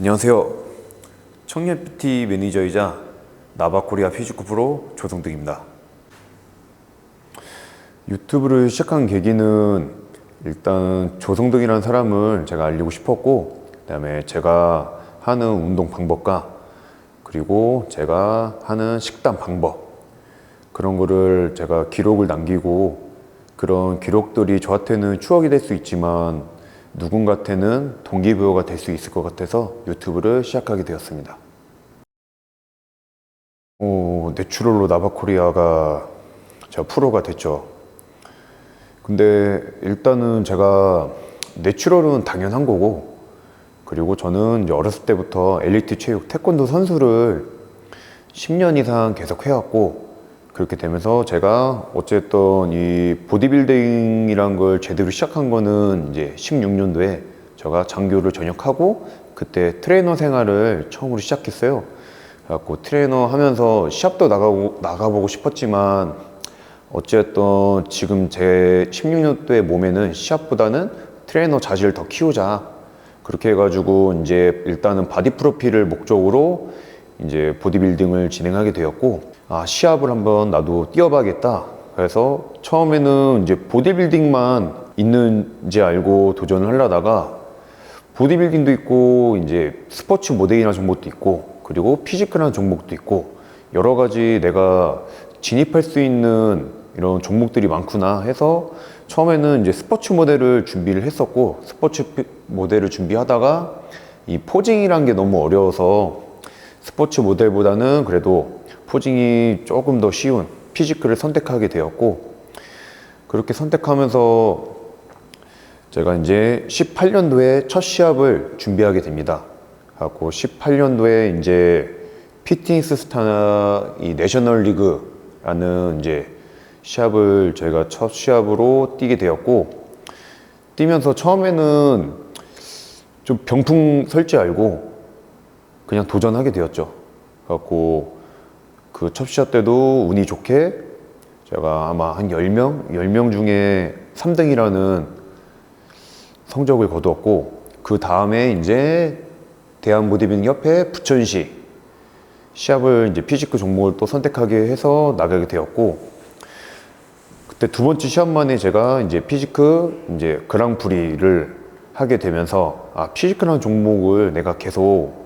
안녕하세요. 청년 PT 매니저이자 나바코리아 피지코 프로 조성득입니다. 유튜브를 시작한 계기는 일단 조성득이라는 사람을 제가 알리고 싶었고, 그다음에 제가 하는 운동 방법과 그리고 제가 하는 식단 방법 그런 거를 제가 기록을 남기고 그런 기록들이 저한테는 추억이 될 수 있지만 누군가한테는 동기부여가 될 수 있을 것 같아서 유튜브를 시작하게 되었습니다. 어, 내추럴로 나바코리아가 제가 프로가 됐죠. 근데 일단은 제가 내추럴은 당연한 거고 그리고 저는 어렸을 때부터 엘리트 체육 태권도 선수를 10년 이상 계속 해왔고 그렇게 되면서 제가 어쨌든 이 보디빌딩이란 걸 제대로 시작한 거는 이제 16년도에 제가 장교를 전역하고 그때 트레이너 생활을 처음으로 시작했어요. 그래갖고 트레이너 하면서 시합도 나가고 나가보고 싶었지만 어쨌든 지금 제 16년도의 몸에는 시합보다는 트레이너 자질을 더 키우자 그렇게 해가지고 이제 일단은 바디 프로필을 목적으로 이제 보디빌딩을 진행하게 되었고 아 시합을 한번 나도 뛰어봐야겠다. 그래서 처음에는 이제 보디빌딩만 있는지 알고 도전을 하려다가 보디빌딩도 있고 이제 스포츠 모델이라는 종목도 있고 그리고 피지컬이라는 종목도 있고 여러 가지 내가 진입할 수 있는 이런 종목들이 많구나 해서 처음에는 이제 스포츠 모델을 준비를 했었고 스포츠 피- 모델을 준비하다가 이 포징이란 게 너무 어려워서 스포츠 모델보다는 그래도 포징이 조금 더 쉬운 피지컬을 선택하게 되었고 그렇게 선택하면서 제가 이제 18년도에 첫 시합을 준비하게 됩니다. 하고 18년도에 이제 피트니스 스타나 이 내셔널 리그라는 이제 시합을 저희가 첫 시합으로 뛰게 되었고 뛰면서 처음에는 좀 병풍 설지 알고 그냥 도전하게 되었죠. 그래갖고 그첫 시합 때도 운이 좋게 제가 아마 한 10명, 10명 중에 3등이라는 성적을 거두었고 그 다음에 이제 대한보디빌딩 협회 부천시 시합을 이제 피지크 종목을 또 선택하게 해서 나가게 되었고 그때 두 번째 시합만에 제가 이제 피지크 이제 그랑프리를 하게 되면서 아 피지크라는 종목을 내가 계속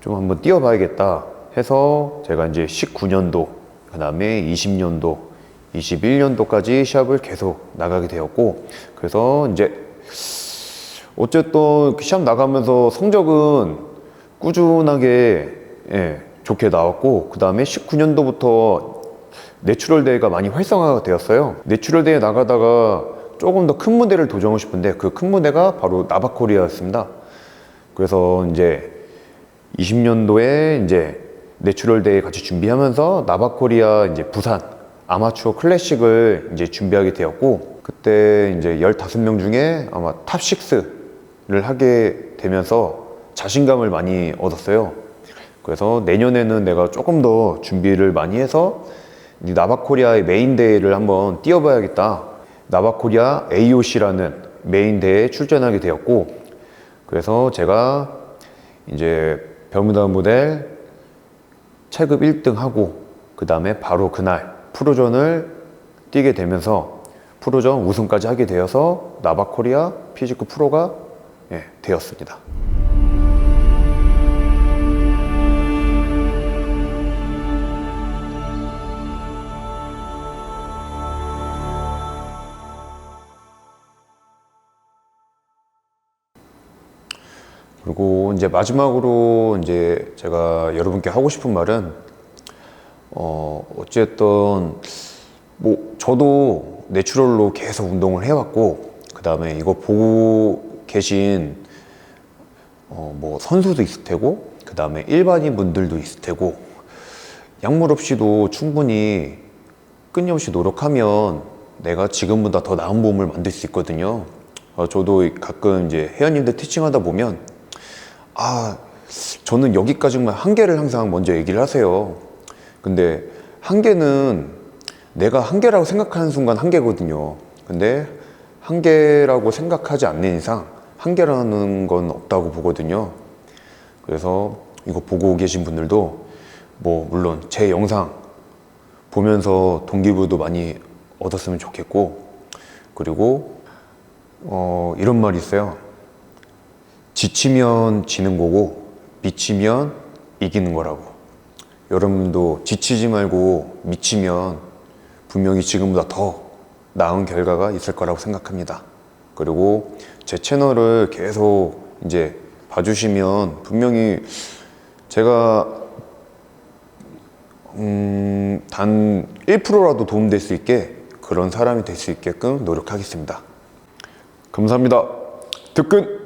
좀 한번 뛰어봐야겠다 해서 제가 이제 19년도 그 다음에 20년도 21년도까지 시합을 계속 나가게 되었고 그래서 이제 어쨌든 그 시합 나가면서 성적은 꾸준하게 예, 좋게 나왔고 그 다음에 19년도부터 내추럴 대회가 많이 활성화가 되었어요. 내추럴 대회 나가다가 조금 더 큰 무대를 도전하고 싶은데 그 큰 무대가 바로 나바코리아였습니다. 그래서 이제 20년도에 이제 내추럴 대회 같이 준비하면서 나바코리아 이제 부산 아마추어 클래식을 이제 준비하게 되었고 그때 이제 15명 중에 아마 탑 6를 하게 되면서 자신감을 많이 얻었어요. 그래서 내년에는 내가 조금 더 준비를 많이 해서 이 나바코리아의 메인 대회를 한번 뛰어봐야겠다. 나바코리아 AOC라는 메인 대회에 출전하게 되었고 그래서 제가 이제 bermuda 모델 체급 1등 하고 그 다음에 바로 그날 프로전을 뛰게 되면서 프로전 우승까지 하게 되어서 나바코리아 피지크 프로가 예, 되었습니다. 그리고 이제 마지막으로 이제 제가 여러분께 하고 싶은 말은 어 어쨌든 뭐 저도 내추럴로 계속 운동을 해왔고 그 다음에 이거 보고 계신 어 뭐 선수도 있을 테고 그 다음에 일반인 분들도 있을 테고 약물 없이도 충분히 끊임없이 노력하면 내가 지금보다 더 나은 몸을 만들 수 있거든요. 어, 저도 가끔 이제 회원님들 티칭하다 보면 아, 저는 여기까지만 한계를 항상 먼저 얘기를 하세요. 근데 한계는 내가 한계라고 생각하는 순간 한계거든요. 근데 한계라고 생각하지 않는 이상 한계라는 건 없다고 보거든요. 그래서 이거 보고 계신 분들도 뭐 물론 제 영상 보면서 동기부여도 많이 얻었으면 좋겠고 그리고 어, 이런 말이 있어요. 지치면 지는 거고 미치면 이기는 거라고. 여러분도 지치지 말고 미치면 분명히 지금보다 더 나은 결과가 있을 거라고 생각합니다. 그리고 제 채널을 계속 이제 봐주시면 분명히 제가 음, 단 1%라도 도움될 수 있게 그런 사람이 될 수 있게끔 노력하겠습니다. 감사합니다. 특근